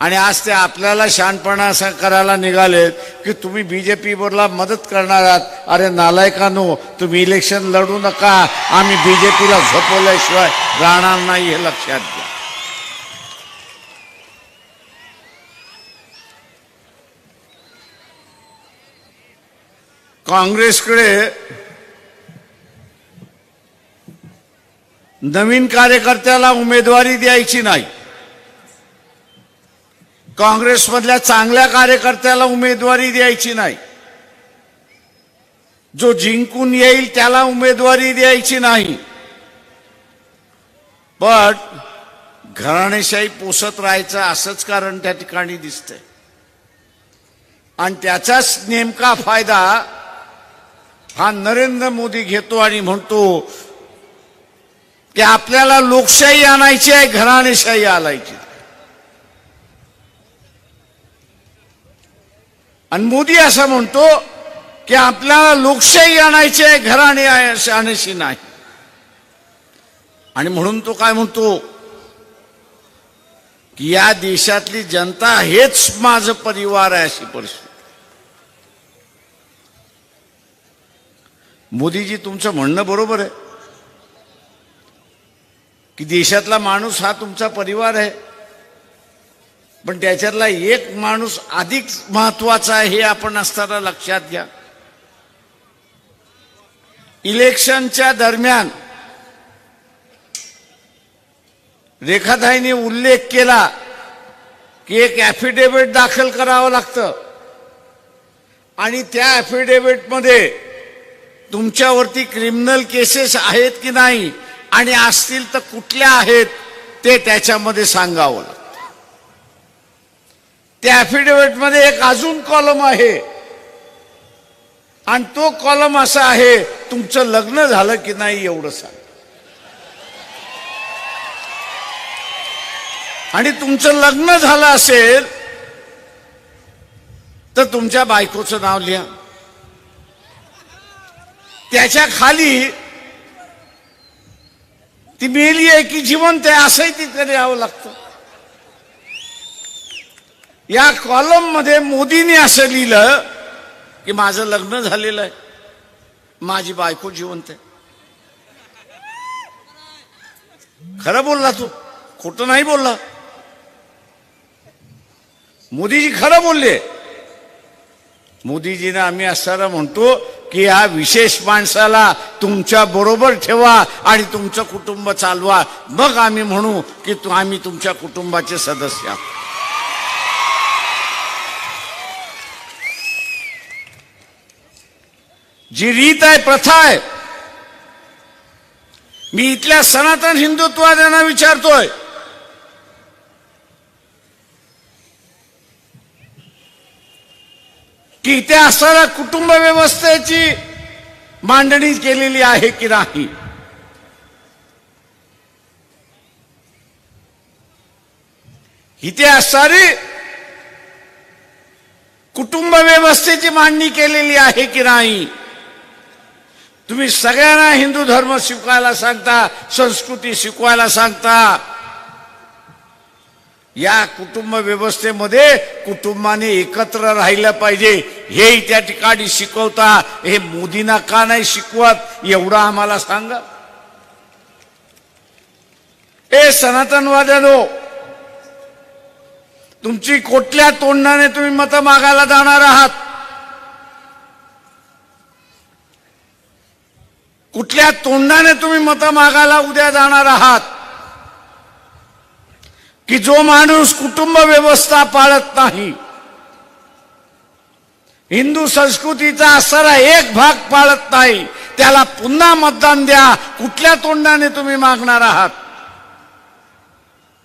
आणि आज ते आपल्याला शहाणपणा करायला निघालेत की तुम्ही बी जे पीवरला मदत करणार आहात. अरे नालायकानो तुम्ही इलेक्शन लढू नका. आम्ही बीजेपीला झोपवल्याशिवाय राहणार नाही हे लक्षात घ्या. काँग्रेसकडे नवीन कार्यकर्त्याला उमेदवारी द्यायची नाही. काँग्रेसमधल्या चांगल्या कार्यकर्त्याला उमेदवारी द्यायची नाही. जो जिंकून येईल त्याला उमेदवारी द्यायची नाही. पण घराणेशाही पोसत राहायचं असंच कारण त्या ठिकाणी दिसतंय. आणि त्याचाच नेमका फायदा हा नरेंद्र मोदी घेतो आणि म्हणतो की आपल्याला लोकशाही आणायची आहे घराणेशाही आणायची. आणि मोदी असं म्हणतो की आपल्याला लोकशाही आणायची आहे घराणे आणायची नाही. आणि म्हणून तो काय म्हणतो की या देशातली जनता हेच माझं परिवार आहे अशी परिस्थिती. मोदीजी तुमचं म्हणणं बरोबर आहे. की देशातला माणूस हा तुमचा परिवार आहे. पण त्याच्यातला एक माणूस अधिक महत्त्वाचा आहे हे आपण असताना लक्षात घ्या. इलेक्शनच्या दरम्यान रेखाताईने उल्लेख केला की एक ॲफिडेव्हिट दाखल करावं लागतं. आणि त्या ॲफिडेव्हिटमध्ये तुमच्यावरती क्रिमिनल केसेस आहेत की नाही आणि असतील तर कुठल्या आहेत ते त्याच्यामध्ये सांगावं लागतं. त्या ॲफिडेव्हिटमध्ये एक अजून कॉलम आहे. आणि तो कॉलम असा आहे तुमचं लग्न झालं की नाही एवढं सांग. आणि तुमचं लग्न झालं असेल तर तुमच्या बायकोचं नाव लिहा. त्याच्याखाली ती मेली आहे की जिवंत आहे असंही तिथे यावं लागतं. या कॉलममध्ये मोदीने असं लिहिलं की माझं लग्न झालेलं आहे. माझी बायको जिवंत आहे. खरं बोलला तू? खोटं नाही बोलला. मोदीजी खरं बोलले. मोदीजीने आम्ही असताना म्हणतो की या विशेष माणसाला तुमच्या बरोबर ठेवा आणि तुमचं कुटुंब चालवा. मग आम्ही म्हणू की आम्ही तुमच्या कुटुंबाचे सदस्य आहोत. जी रीत आहे प्रथा आहे. मी इथल्या सनातन हिंदुत्वाद्यांना विचारतोय. की इथे असणाऱ्या कुटुंब व्यवस्थेची मांडणी केलेली आहे की नाही? इथे असणारी कुटुंब व्यवस्थेची मांडणी केलेली आहे की नाही? तुम्ही सगळ्यांना हिंदू धर्म शिकवायला सांगता संस्कृती शिकवायला सांगता. या कुटुंब व्यवस्थेमध्ये कुटुंबाने एकत्र राहिलं पाहिजे. हे त्या ठिकाणी शिकवता. हे मोदींना का नाही शिकवत एवढं आम्हाला सांगा. ए सनातनवाद्यानो तुमची कुठल्या तोंडाने तुम्ही मतं मागायला जाणार आहात? कुठल्या तोंडाने तुम्ही मतं मागायला उद्या जाणार आहात? की जो माणूस कुटुंब व्यवस्था पाळत नाही हिंदू संस्कृतीचा असणारा एक भाग पाळत नाही त्याला पुन्हा मतदान द्या कुठल्या तोंडाने तुम्ही मागणार आहात?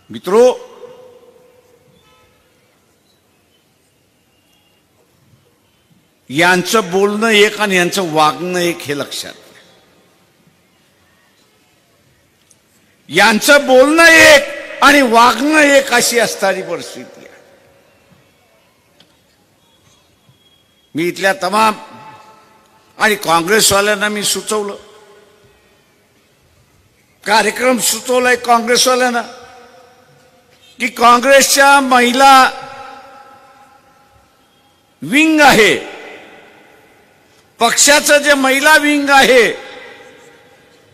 मित्रो यांचं बोलणं एक आणि यांचं वागणं एक हे लक्षात यांचं बोलणं एक आणि वागणं एक अशी असणारी परिस्थिती आहे. मी इथल्या तमाम आणि काँग्रेसवाल्यांना मी सुचवलं. कार्यक्रम सुचवलाय काँग्रेसवाल्यांना. की काँग्रेसच्या महिला विंग आहे. पक्षाचं जे महिला विंग आहे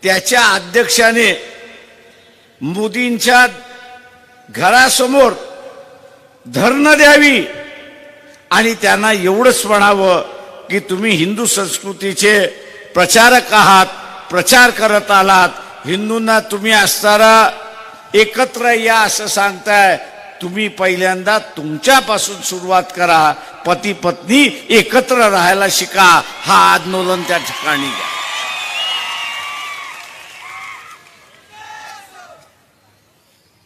त्याच्या अध्यक्षाने मोदींच्या घरासमोर धरणं द्यावी. आणि त्यांना एवढंच म्हणावं की तुम्ही हिंदू संस्कृतीचे प्रचारक आहात प्रचार करत आलात. हिंदूंना तुम्ही असताना एकत्र या असं सांगताय. तुम्ही पहिल्यांदा तुमच्यापासून सुरुवात करा. पती पत्नी एकत्र राहायला शिका. हा आंदोलन त्या ठिकाणी घ्या.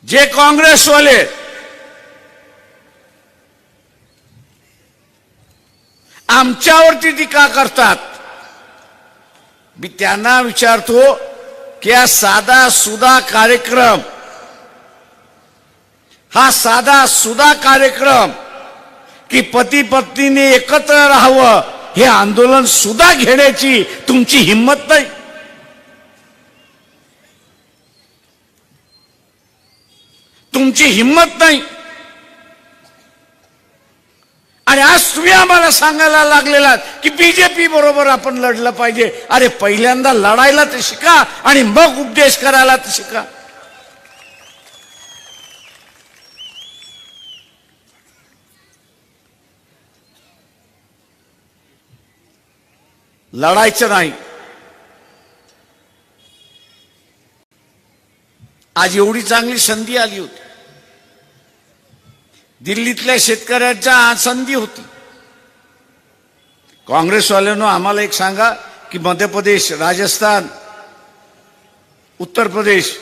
जे काँग्रेसवाले आमच्यावरती टीका करतात मी त्यांना विचारतो की हा साधा सुधा कार्यक्रम हा साधा सुधा कार्यक्रम की पती पत्नीने एकत्र राहावं हे आंदोलन सुद्धा घेण्याची तुमची हिंमत नाही. तुमची हिंमत नाही. आणि आज तुम्ही आम्हाला सांगायला लागलेला की बीजेपी बरोबर आपण लढलं पाहिजे. अरे पहिल्यांदा लढायला तर शिका आणि मग उपदेश करायला तर शिका. लढायचं नाही. आज एवढी चांगली संधी आली होती. दिल्लीतल्या शेतकऱ्यांच्या संधी होती. काँग्रेसवाल्यानं आम्हाला एक सांगा की मध्य प्रदेश राजस्थान उत्तर प्रदेश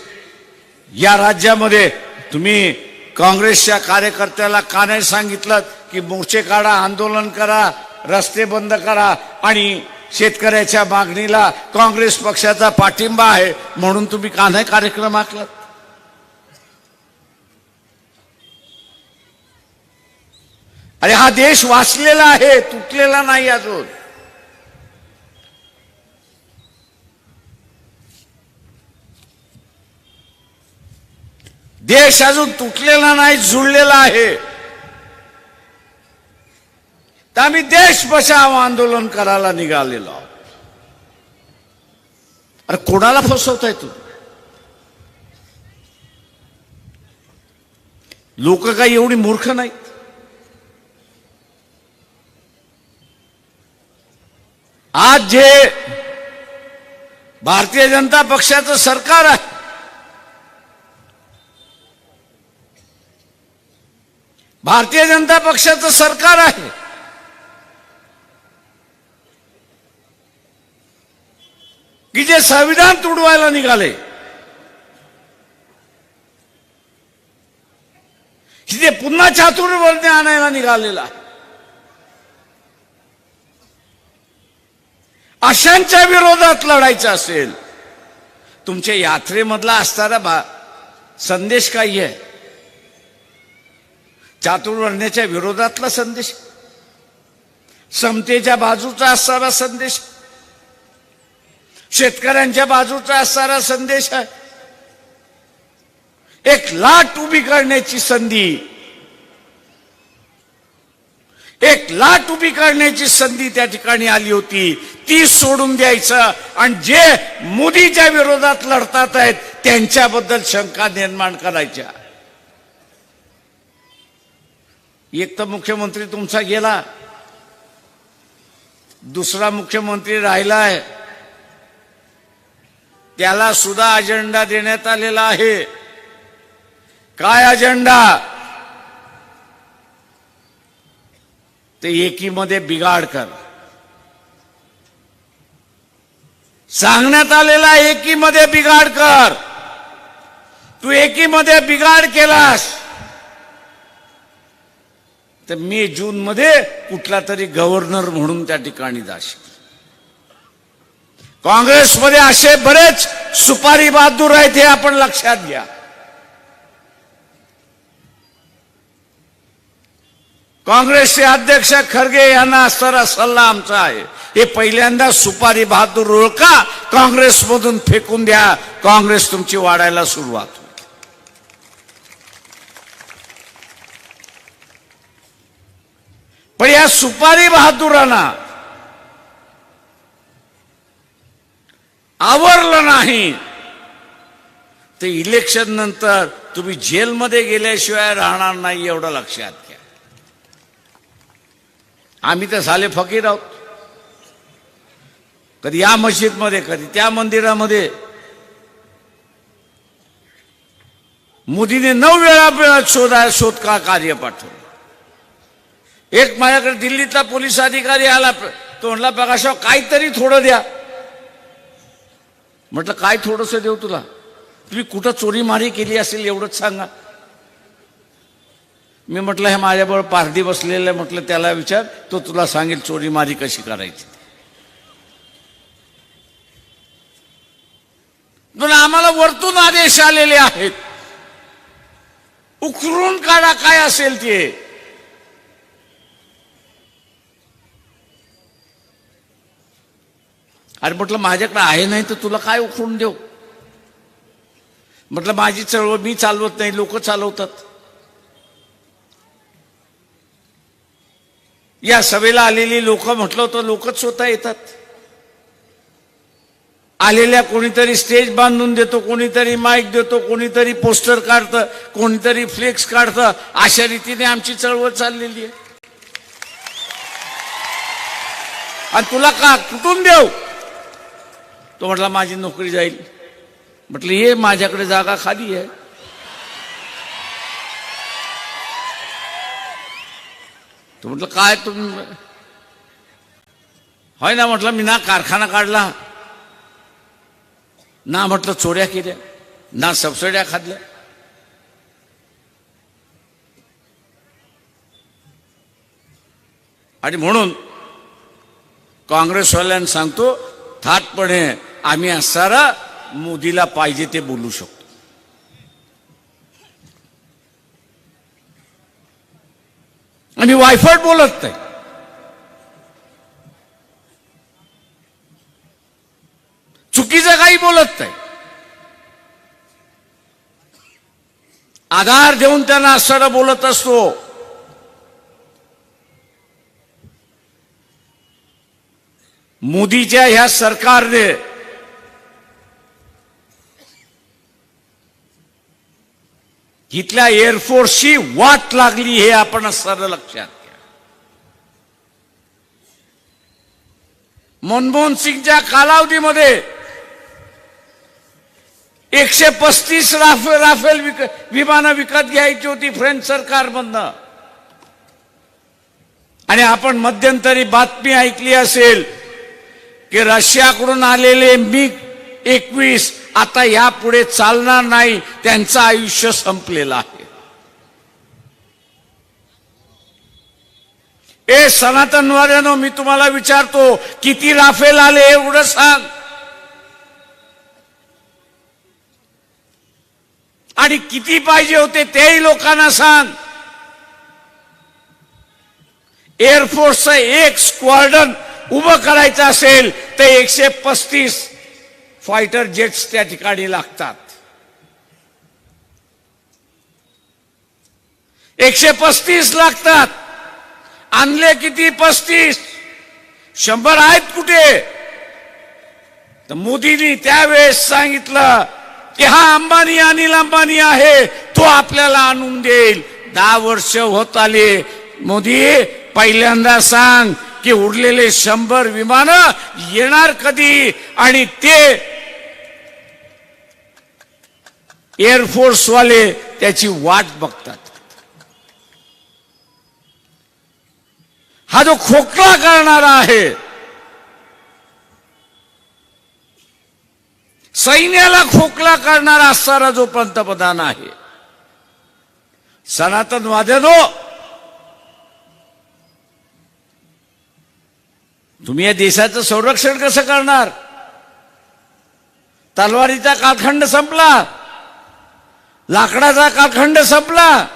या राज्यामध्ये तुम्ही काँग्रेसच्या कार्यकर्त्याला का नाही सांगितलं की मोर्चे काढा आंदोलन करा रस्ते बंद करा आणि शेतकऱ्याच्या मागणीला काँग्रेस पक्षाचा पाठिंबा आहे म्हणून तुम्ही का नाही कार्यक्रम आखलात? अरे हा देश वाचलेला आहे तुटलेला नाही अजून. देश अजून तुटलेला नाही जुळलेला आहे. तर आम्ही देश बचाव आंदोलन करायला निघालेलो आहोत. अरे कोणाला फसवताय तू लोक काही एवढी मूर्ख नाहीत. आज जे भारतीय जनता पक्षाचं सरकार आहे भारतीय जनता पक्षाचं सरकार आहे की जे संविधान तुडवायला निघाले की जे पुन्हा चातुर्वर्ण्य आणायला निघालेला आहे. अशांच्या विरोधात लढायचं असेल तुमच्या यात्रेमधला असणारा बा संदेश काही आहे? चातुर्वर्ण्याच्या विरोधातला संदेश? समतेच्या बाजूचा असणारा संदेश? शेतकऱ्यांच्या बाजूचा असणारा संदेश? आहे एक लाट उभी करण्याची संधी एक लाट उभी करण्याची संधी त्या ठिकाणी आली होती. ती सोडून द्यायचं. आणि जे मोदीच्या विरोधात लढतात आहेत त्यांच्याबद्दल शंका निर्माण करायच्या. एक तर मुख्यमंत्री तुमचा गेला. दुसरा मुख्यमंत्री राहिलाय. त्याला सुद्धा अजेंडा देण्यात आलेला आहे. काय अजेंडा? ते एकीमध्ये बिघाड कर. सांगण्यात आलेला एकीमध्ये बिघाड कर. तू एकीमध्ये बिघाड केलास. तर मे जून मध्ये कुठला तरी गव्हर्नर म्हणून त्या ठिकाणी जाशील. काँग्रेसमध्ये असे बरेच सुपारी बहादूर आहेत हे आपण लक्षात घ्या. काँग्रेसचे अध्यक्ष खरगे यांना असणारा सल्ला आमचा आहे. हे पहिल्यांदा सुपारी बहादूर रोळका काँग्रेसमधून फेकून द्या. काँग्रेस तुमची वाढायला सुरुवात. पण या सुपारी बहादुरांना आवरलं नाही. तर इलेक्शन नंतर तुम्ही जेलमध्ये गेल्याशिवाय राहणार नाही एवढं लक्षात. आम्ही तर साले फकीर आहोत. कधी या मस्जिदमध्ये कधी त्या मंदिरामध्ये. मोदीने नऊ वेळा वेळा शोधा शोध का कार्य पाठवलं? एक माझ्याकडे दिल्लीतला पोलीस अधिकारी आला तो म्हणला प्रकाशराव काहीतरी थोडं द्या. म्हटलं काय थोडंसं देऊ तुला? तुम्ही कुठं चोरीमारी केली असेल एवढंच सांगा. मी म्हटलं हे माझ्याबरोबर पारधी बसलेलं आहे म्हटलं त्याला विचार तो तुला सांगेल चोरीमारी कशी करायची. पण आम्हाला वरतून आदेश आलेले आहेत. उखरून काढा काय असेल ते. अरे म्हटलं माझ्याकडे आहे नाही तर तुला काय उखरून देऊ? म्हटलं माझी चळवळ मी चालवत नाही लोक चालवतात. या सभेला आलेली लोक म्हटलं होतं लोकच स्वतः येतात. आलेल्या कोणीतरी स्टेज बांधून देतो कोणीतरी माईक देतो कोणीतरी पोस्टर काढतं कोणीतरी फ्लेक्स काढतं अशा रीतीने आमची चळवळ चाललेली आहे. आणि तुला का कुठून देऊ? तो म्हटला माझी नोकरी जाईल. म्हटलं हे माझ्याकडे जागा खाली आहे. तो म्हटलं काय तुम्ही होय ना म्हटलं मी ना कारखाना काढला. ना म्हटलं चोऱ्या केल्या. ना सबसिड्या खाल्ल्या. आणि म्हणून काँग्रेसवाल्यांना सांगतो थाटपणे आम्ही असणारा मोदीला पाहिजे ते बोलू शकतो. आणि वायफळ बोलत नाही. चुकीचं काही बोलत नाही. आधार देऊन त्यांना असणारा बोलत असतो. मोदीच्या ह्या सरकारने इथल्या एअरफोर्सची वाट लागली हे आपण सरळ लक्षात घ्या. मनमोहन सिंगच्या कालावधीमध्ये एकशे पस्तीस राफेल राफेल विक विमानं विकत घ्यायची होती फ्रेंच सरकारमधनं. आणि आपण मध्यंतरी बातमी ऐकली असेल की रशियाकडून आलेले मिग एकवीस आता यापुढे चालणार नाही त्यांचं आयुष्य संपलेलं आहे. ए सनातनवाल्यानो मी तुम्हाला विचारतो किती राफेल आले एवढं सांग. आणि किती पाहिजे होते तेही लोकांना सांग. एअरफोर्सचं एक स्क्वॉर्डन उभं करायचं असेल तर एकशे पस्तीस फायटर जेट्स त्या ठिकाणी लागतात. एकशे पस्तीस लागतात. आणले किती? पस्तीस. शंभर आहेत कुठे? तर मोदींनी त्यावेळेस सांगितलं की हा अंबानी अनिल अंबानी आहे तो आपल्याला आणून देईल. दहा वर्ष होत आले. मोदी पहिल्यांदा सांग की उरलेले शंभर विमान येणार कधी? आणि ते एअरफोर्स वाले त्याची वाट बघतात. हा जो खोकला करणारा आहे सैन्याला खोकला करणारा असणारा जो पंतप्रधान आहे सनातनवाद्यानो तुम्ही या देशाचं संरक्षण कसं करणार? तलवारीचा कालखंड संपला. लाकडाचा कालखंड संपला.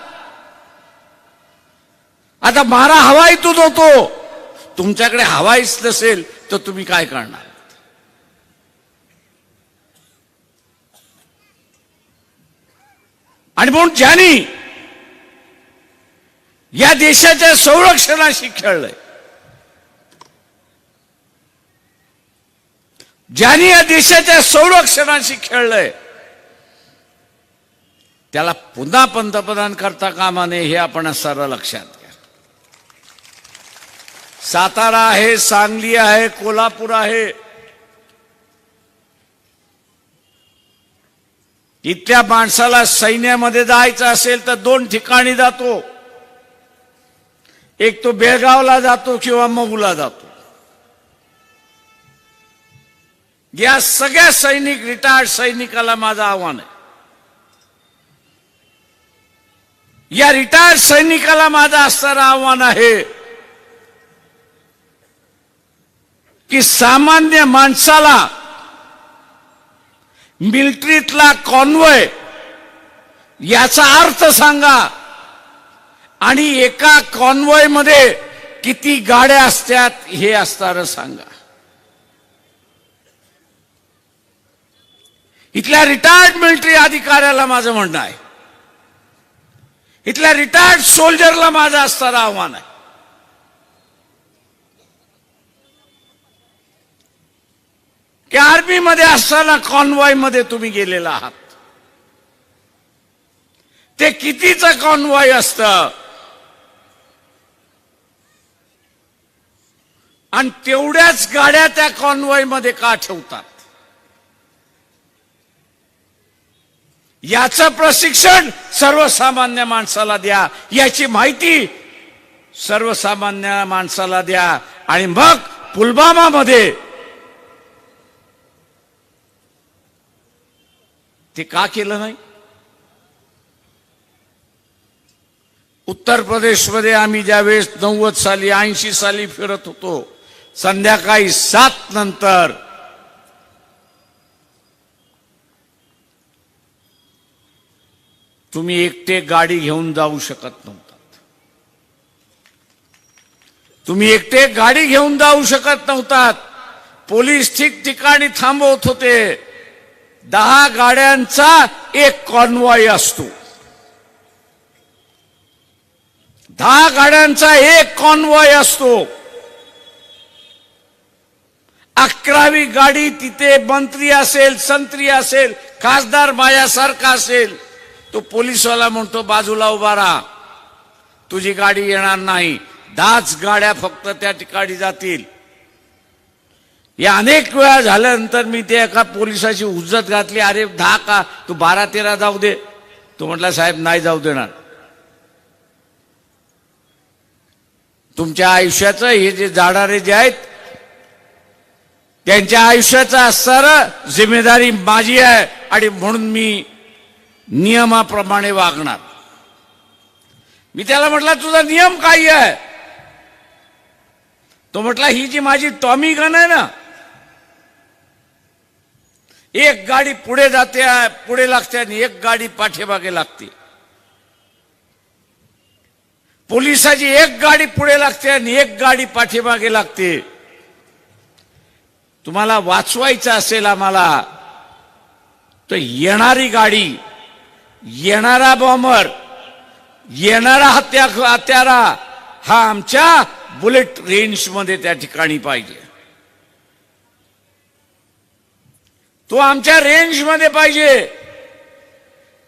आता मारा हवाईतून होतो तुमच्याकडे हवाईच नसेल तर तुम्ही काय करणार? आणि म्हणून ज्यांनी या देशाच्या संरक्षणाशी खेळलंय. ज्यांनी या देशाच्या संरक्षणाशी खेळलंय. त्याला पुन्हा पंतप्रधान करता कामा नये हे आपण सर्व लक्षात घ्या. सातारा आहे सांगली आहे कोल्हापूर आहे. इथल्या माणसाला सैन्यामध्ये जायचं असेल तर दोन ठिकाणी जातो. एक तो बेळगावला जातो किंवा मगुला जातो. या सगळ्या सैनिक रिटायर्ड सैनिकाला माझं आव्हान आहे. या रिटायर्ड सैनिकाला माझं असणारं आव्हान आहे की सामान्य माणसाला मिलिटरीतला कॉन्वय याचा अर्थ सांगा. आणि एका कॉन्वयमध्ये किती गाड्या असतात हे असणार सांगा. इथल्या रिटायर्ड मिलिटरी अधिकाऱ्याला माझं म्हणणं आहे. इथल्या रिटायर्ड सोल्जरला माझं असणारं आव्हान आहे. की आर्मीमध्ये असताना कॉन्वॉयमध्ये तुम्ही गेलेला आहात. ते कितीचं कॉन्वॉय असत? आणि तेवढ्याच गाड्या त्या कॉन्वॉयमध्ये का ठेवतात? याचं प्रशिक्षण सर्वसामान्य माणसाला द्या. याची माहिती सर्वसामान्य माणसाला द्या. आणि मग पुलवामा मध्ये ते का केलं नाही? उत्तर प्रदेशमध्ये आम्ही ज्यावेळेस नव्वद साली ऐंशी साली फिरत होतो संध्याकाळी सात नंतर तुम्ही एकटे गाडी घेऊन जाऊ शकत नव्हतात. तुम्ही एकटे गाडी घेऊन जाऊ शकत नव्हतात. पोलीस ठिकठिकाणी थांबवत होते. दहा गाड्यांचा एक कॉन्वॉय असतो. दहा गाड्यांचा एक कॉन्वॉय असतो. अकरावी गाडी तिथे मंत्री असेल संत्री असेल खासदार माझ्यासारखा असेल तो पोलीसवाला म्हणतो बाजूला उभा राहा. तुझी गाडी येणार नाही. दहाच गाड्या फक्त त्या ठिकाणी जातील. या अनेक वेळा झाल्यानंतर मी ते एका पोलिसाची उज्जत घातली. अरे दहा का? तू बारा तेरा जाऊ दे. तो म्हटला साहेब नाही जाऊ देणार. तुमच्या आयुष्याचं हे जे जाणारे जे आहेत त्यांच्या आयुष्याचं असणार जिम्मेदारी माझी आहे आणि म्हणून मी नियमाप्रमाणे वागणार. मी त्याला म्हटलं तुझा नियम काय आहे? तो म्हटला ही जी माझी टॉमी गन आहे ना एक गाडी पुढे जाते पुढे लागते आणि एक गाडी पाठीमागे लागते. पोलिसाची एक गाडी पुढे लागते आणि एक गाडी पाठीमागे लागते. तुम्हाला वाचवायचं असेल आम्हाला तर येणारी गाडी येणारा बॉम्बर येणारा हत्या हत्यारा हा आमच्या बुलेट रेंजमध्ये त्या ठिकाणी पाहिजे. तो आमच्या रेंजमध्ये पाहिजे.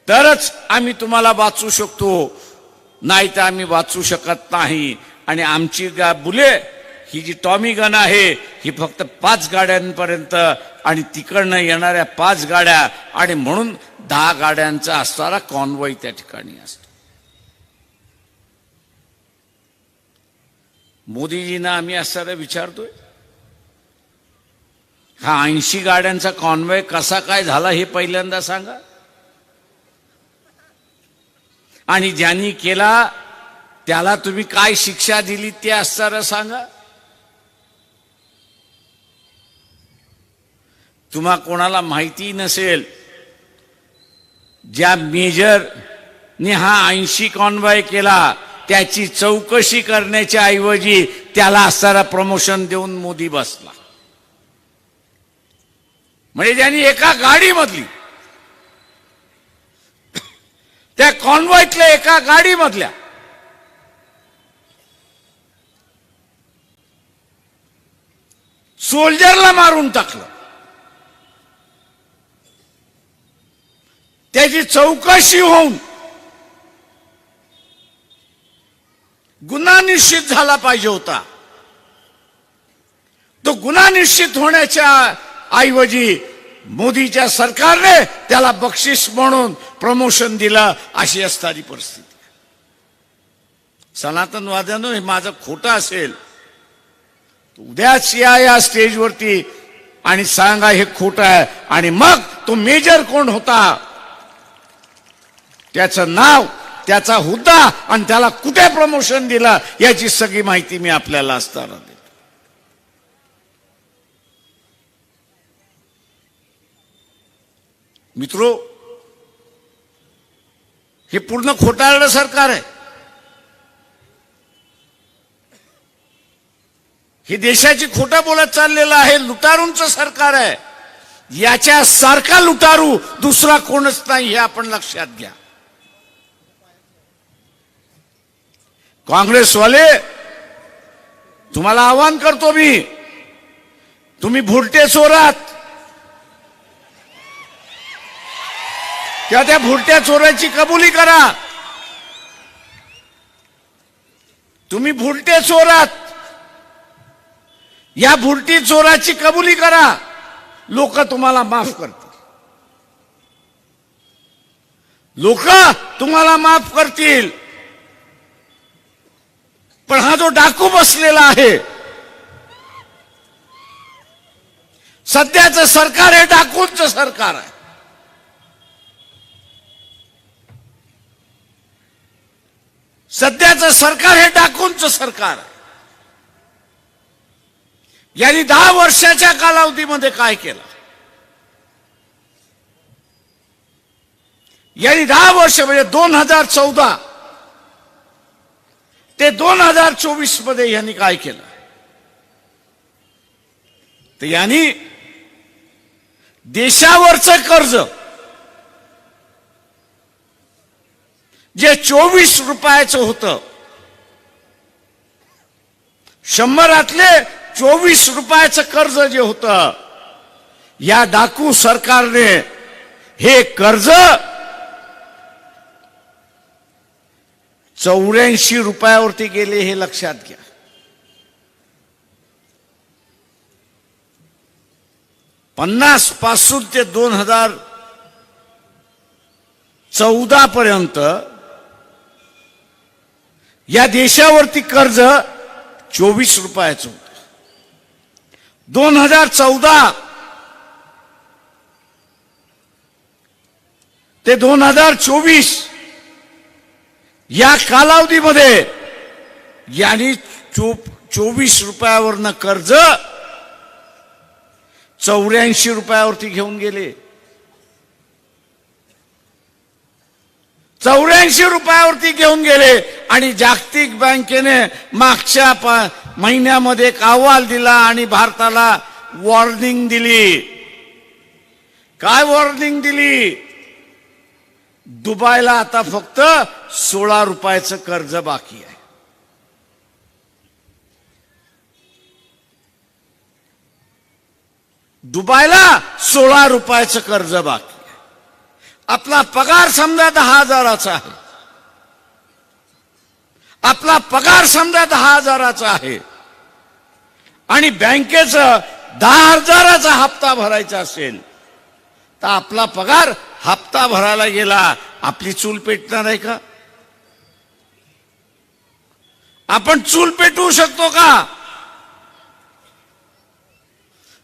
तरच आम्ही तुम्हाला वाचू शकतो. नाही तर आम्ही वाचू शकत नाही. आणि आमची बुलेट बुले ही जी टॉमी गन आहे ही फक्त पाच गाड्यांपर्यंत आणि तिकडनं येणाऱ्या पाच गाड्या आणि म्हणून दहा गाड्यांचा असणारा कॉन्वॉय त्या ठिकाणी असतो. मोदीजींना आम्ही असणारा विचारतोय हा ऐंशी गाड्यांचा कॉन्वॉय कसा काय झाला हे पहिल्यांदा सांगा. आणि ज्यांनी केला त्याला तुम्ही काय शिक्षा दिली ते असणारं सांगा. तुम्हा कोणाला माहिती नसेल ज्या मेजरने हा ऐंशी कॉन्वॉय केला त्याची चौकशी करण्याच्या ऐवजी त्याला असणारा प्रमोशन देऊन मोदी बसला. म्हणजे त्यांनी एका गाडीमधली त्या कॉन्व्हॉयतल्या एका गाडीमधल्या सोल्जरला मारून टाकलं. त्याची चौकशी होऊन गुन्हा निश्चित झाला पाहिजे होता. तो गुन्हा निश्चित होण्याच्या ऐवजी मोदीच्या सरकारने त्याला बक्षीस म्हणून प्रमोशन दिलं अशी असणारी परिस्थिती. सनातनवाद्यानं हे माझं खोटं असेल. उद्याच या या स्टेजवरती आणि सांगा हे खोटं आहे. आणि मग तो मेजर कोण होता? त्याचं नाव त्याचा हुद्दा आणि त्याला कुठे प्रमोशन दिला याची सगळी माहिती मी आपल्याला असताना देतो. मित्रो हे पूर्ण खोटाळलं सरकार आहे. हे देशाची खोटं बोलत चाललेलं आहे लुटारूंचं सरकार आहे. याच्या सारखा लुटारू दुसरा कोणच नाही हे आपण लक्षात घ्या. काँग्रेसवाले तुम्हाला आवाहन करतो मी तुम्ही भुरटे चोरात. त्या त्या भुरट्या चोराची कबुली करा. तुम्ही भुरटे चोरात. या भुरटी चोराची कबुली करा. लोक तुम्हाला माफ करतील. लोक तुम्हाला माफ करतील. पण हा जो डाकू बसलेला आहे सध्याचं सरकार हे डाकूंचं सरकार आहे. सध्याचं सरकार हे डाकूंचं सरकार आहे. यांनी दहा वर्षाच्या कालावधीमध्ये काय केलं? यांनी दहा वर्ष म्हणजे दोन हजार चौदा ते दोन हजार चोवीसमध्ये यांनी काय केलं? तर यांनी देशावरचं कर्ज जे चोवीस रुपयाचं होतं शंभरातले चोवीस रुपयाचं कर्ज जे होतं या डाकू सरकारने हे कर्ज चौऱ्याऐंशी रुपयावरती गेले हे लक्षात घ्या. पन्नासपासून ते दोन हजार चौदा पर्यंत या देशावरती कर्ज चोवीस रुपयाचं होतं. दोन हजार चौदा ते दोन हजार चोवीस या कालावधीमध्ये यांनी चो चोवीस रुपयावरनं कर्ज चौऱ्याऐंशी रुपयावरती घेऊन गेले. चौऱ्याऐंशी रुपयावरती घेऊन गेले आणि जागतिक बँकेने मागच्या महिन्यामध्ये एक अहवाल दिला आणि भारताला वॉर्निंग दिली. काय वॉर्निंग दिली? दुबईला आता फक्त सोळा रुपयाचं कर्ज बाकी आहे. दुबईला सोळा रुपयाचं कर्ज बाकी आहे. आपला पगार समजा दहा हजाराचा आहे. आपला पगार समजा दहा हजाराचा आहे. आणि बँकेचं दहा हजाराचा हप्ता भरायचा असेल तर आपला पगार हप्ता भरायला गेला. आपली चूल पेटणार आहे का? आपण चूल पेटवू शकतो का?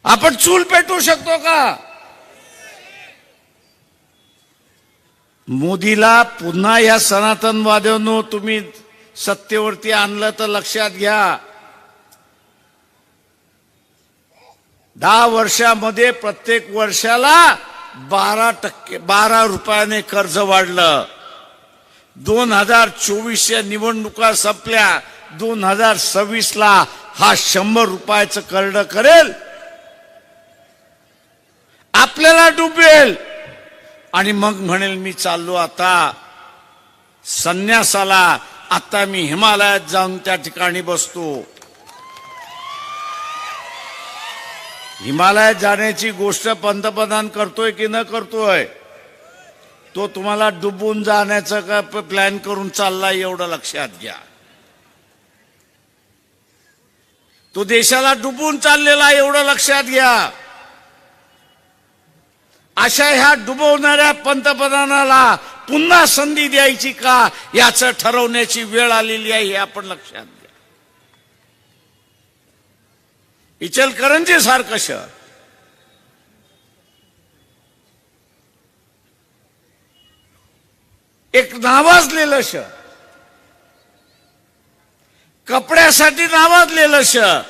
आपण चूल पेटवू शकतो का? मोदीला पुन्हा या सनातनवाद्यांनो तुम्ही सत्तेवरती आणलं तर लक्षात घ्या. दहा वर्षामध्ये प्रत्येक वर्षाला बारा टक्के बारा रुपयाने कर्ज वाढलं. दोन हजार चोवीसच्या निवडणुका संपल्या. दोन हजार सव्वीस ला हा शंभर रुपयाचं कर्ज करेल. आपल्याला डुबेल. आणि मग म्हणेल मी चाललो आता. संन्यासाला आता मी हिमालयात जाऊन त्या ठिकाणी बसतो. हिमालयात जाण्याची गोष्ट पंतप्रधान करतोय की न करतोय तो तुम्हाला डुबून जाण्याचं का प्लॅन करून चाललाय एवढं लक्षात घ्या. तो देशाला डुबून चाललेला एवढं लक्षात घ्या. अशा ह्या डुबवणाऱ्या पंतप्रधानाला पुन्हा संधी द्यायची का याचं ठरवण्याची वेळ आलेली आहे हे आपण लक्षात घ्या. इचलकरंजी सारखं शहर एक नावाजलेलं शहर कपड्यासाठी नावाजलेलं शहर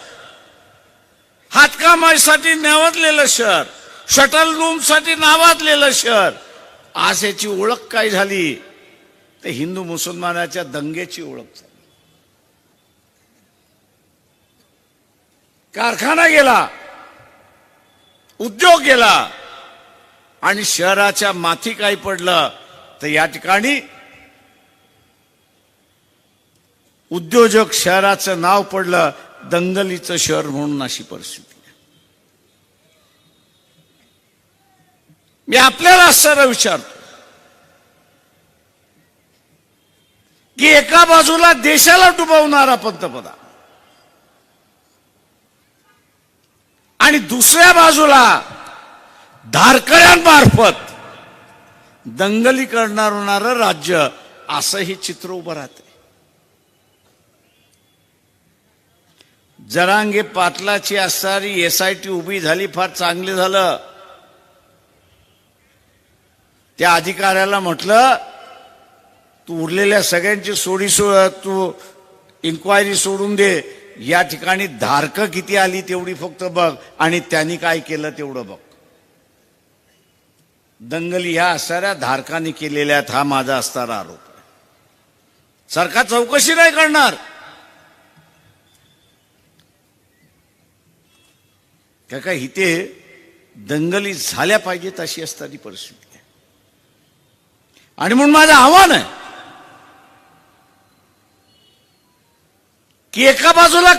हातकामासाठी नावाजलेलं शहर शटल रूमसाठी नावाजलेलं शहर आज याची ओळख काय झाली? तर हिंदू मुसलमानाच्या दंगेची ओळख झाली. कारखाना गेला उद्योग गेला आणि शहराच्या माथी काही पडलं तर या ठिकाणी उद्योजक शहराचं नाव पडलं दंगलीचं शहर म्हणून अशी परिस्थिती. मी आपल्याला सर विचारतो की एका बाजूला देशाला डुबवणारा पंतप्रधान आणि दुसऱ्या बाजूला धारकळ्यांमार्फत दंगली करणार राज्य असं हे चित्र उभं राहते जरांगे पाटलाची असणारी एस आय टी उभी झाली फार चांगली झालं. त्या अधिकाऱ्याला म्हटलं तू उरलेल्या सगळ्यांची सोडी सो तू इन्क्वायरी सोडून दे. या ठिकाणी धारक किती आली तेवढी फक्त बघ. आणि त्यांनी काय केलं तेवढं बघ. दंगली ह्या असणाऱ्या धारकांनी केलेल्या हा माझा असणारा आरोप आहे. सरकार चौकशी नाही करणार. का काय इथे दंगली झाल्या पाहिजेत अशी असणारी परिस्थिती आहे. आणि म्हणून माझं आव्हान आहे की एका बाजूला